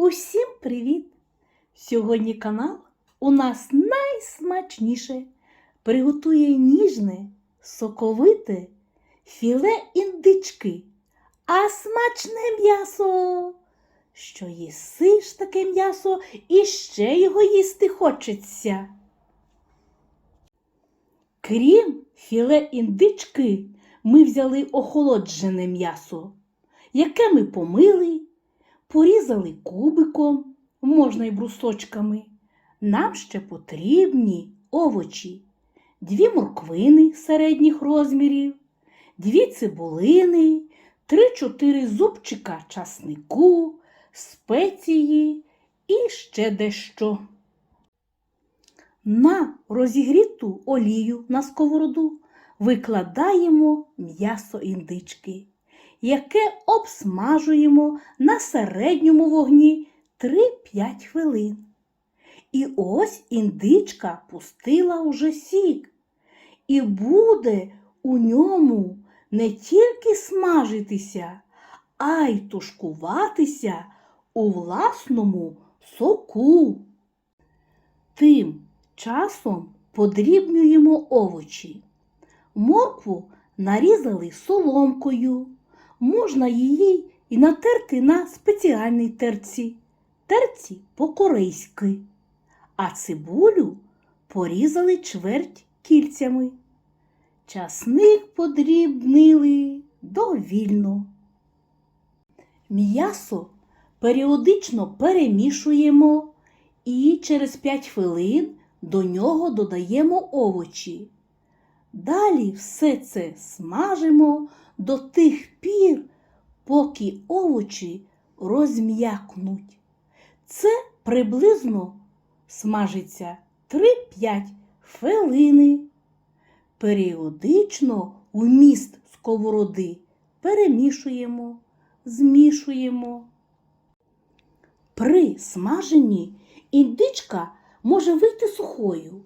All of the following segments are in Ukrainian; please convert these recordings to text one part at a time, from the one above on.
Усім привіт! Сьогодні канал у нас найсмачніше приготує ніжне, соковите філе індички, а смачне м'ясо. Що їси ж таке м'ясо і ще його їсти хочеться. Крім філе індички, ми взяли охолоджене м'ясо, яке ми помили, порізали кубиком, можна й брусочками. Нам ще потрібні овочі, дві морквини середніх розмірів, дві цибулини, три-чотири зубчика часнику, спеції і ще дещо. На розігріту олію на сковороду викладаємо м'ясо індички, яке обсмажуємо на середньому вогні 3-5 хвилин. І ось індичка пустила уже сік, і буде у ньому не тільки смажитися, а й тушкуватися у власному соку. Тим часом подрібнюємо овочі. Моркву нарізали соломкою. Можна її і натерти на спеціальній терці, терці по-корейськи. А цибулю порізали чверть кільцями. Часник подрібнили довільно. М'ясо періодично перемішуємо і через 5 хвилин до нього додаємо овочі. Далі все це смажимо до тих пір, поки овочі розм'якнуть. Це приблизно смажиться 3-5 хвилини. Періодично у міст сковороди перемішуємо, змішуємо. При смаженні індичка може вийти сухою,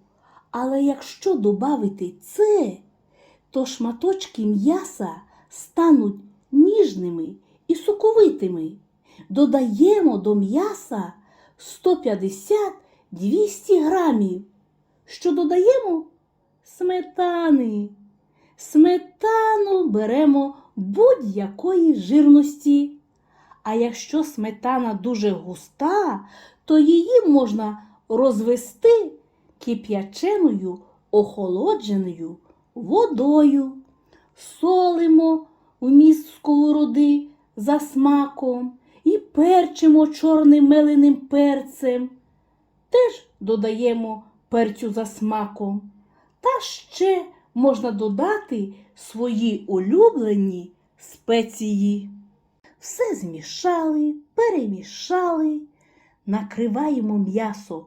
але якщо додати це, то шматочки м'яса стануть ніжними і соковитими. Додаємо до м'яса 150-200 грамів. Що додаємо? Сметани. Сметану беремо будь-якої жирності. А якщо сметана дуже густа, то її можна розвести кип'яченою охолодженою водою. Солимо в міст сковороди за смаком і перчимо чорним меленим перцем. Теж додаємо перцю за смаком. Та ще можна додати свої улюблені спеції. Все змішали, перемішали, накриваємо м'ясо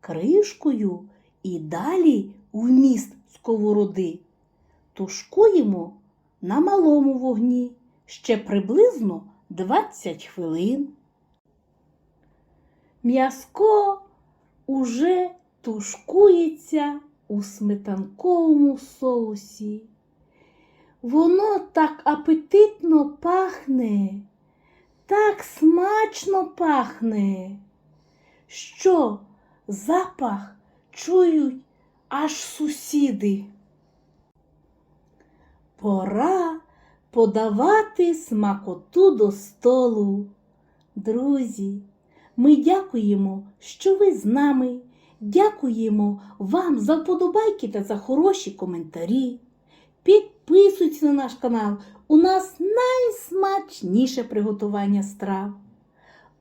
кришкою і далі в міст сковороди. Тушкуємо на малому вогні ще приблизно 20 хвилин. М'яско уже тушкується у сметанковому соусі. Воно так апетитно пахне, так смачно пахне, що запах чують аж сусіди. Пора подавати смакоту до столу. Друзі, ми дякуємо, що ви з нами. Дякуємо вам за вподобайки та за хороші коментарі. Підписуйтесь на наш канал. У нас найсмачніше приготування страв.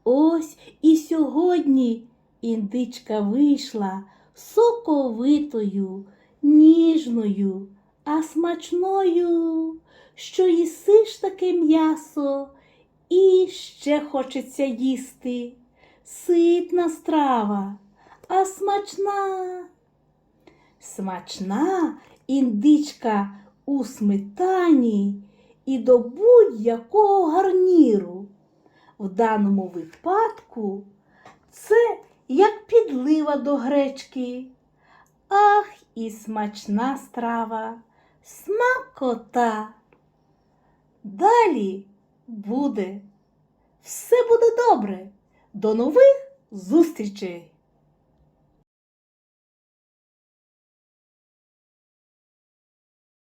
Ось і сьогодні індичка вийшла соковитою, ніжною, а смачною, що їсиш таке м'ясо і ще хочеться їсти. Ситна страва, а смачна. Смачна індичка у сметані і до будь-якого гарніру. В даному випадку це як підлива до гречки. Ах, і смачна страва, смакота. Далі буде. Все буде добре. До нових зустрічей!